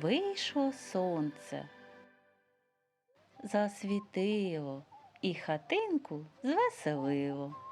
вийшло сонце, засвітило і хатинку звеселило.